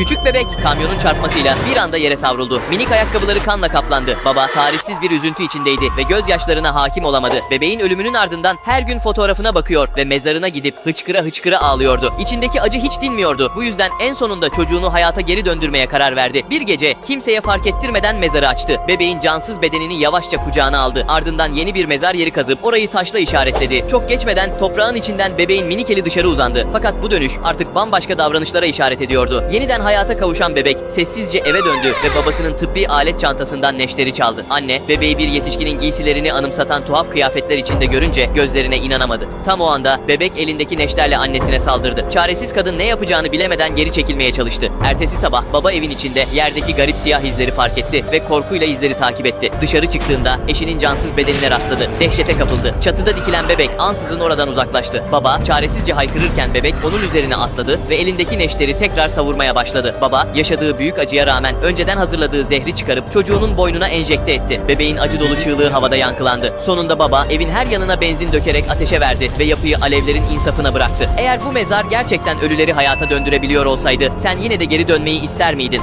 Küçük bebek kamyonun çarpmasıyla bir anda yere savruldu. Minik ayakkabıları kanla kaplandı. Baba tarifsiz bir üzüntü içindeydi ve gözyaşlarına hakim olamadı. Bebeğin ölümünün ardından her gün fotoğrafına bakıyor ve mezarına gidip hıçkıra hıçkıra ağlıyordu. İçindeki acı hiç dinmiyordu. Bu yüzden en sonunda çocuğunu hayata geri döndürmeye karar verdi. Bir gece kimseye fark ettirmeden mezarı açtı. Bebeğin cansız bedenini yavaşça kucağına aldı. Ardından yeni bir mezar yeri kazıp orayı taşla işaretledi. Çok geçmeden toprağın içinden bebeğin minik eli dışarı uzandı. Fakat bu dönüş artık bambaşka davranışlara işaret ediyordu. Yeniden hayata kavuşan bebek sessizce eve döndü ve babasının tıbbi alet çantasından neşteri çaldı. Anne bebeği bir yetişkinin giysilerini anımsatan tuhaf kıyafetler içinde görünce gözlerine inanamadı. Tam o anda bebek elindeki neşterle annesine saldırdı. Çaresiz kadın ne yapacağını bilemeden geri çekilmeye çalıştı. Ertesi sabah baba evin içinde yerdeki garip siyah izleri fark etti ve korkuyla izleri takip etti. Dışarı çıktığında eşinin cansız bedenine rastladı. Dehşete kapıldı. Çatıda dikilen bebek ansızın oradan uzaklaştı. Baba çaresizce haykırırken bebek onun üzerine atladı ve elindeki neşteri tekrar savurmaya başladı. Baba yaşadığı büyük acıya rağmen önceden hazırladığı zehri çıkarıp çocuğunun boynuna enjekte etti. Bebeğin acı dolu çığlığı havada yankılandı. Sonunda baba evin her yanına benzin dökerek ateşe verdi ve yapıyı alevlerin insafına bıraktı. Eğer bu mezar gerçekten ölüleri hayata döndürebiliyor olsaydı sen yine de geri dönmeyi ister miydin?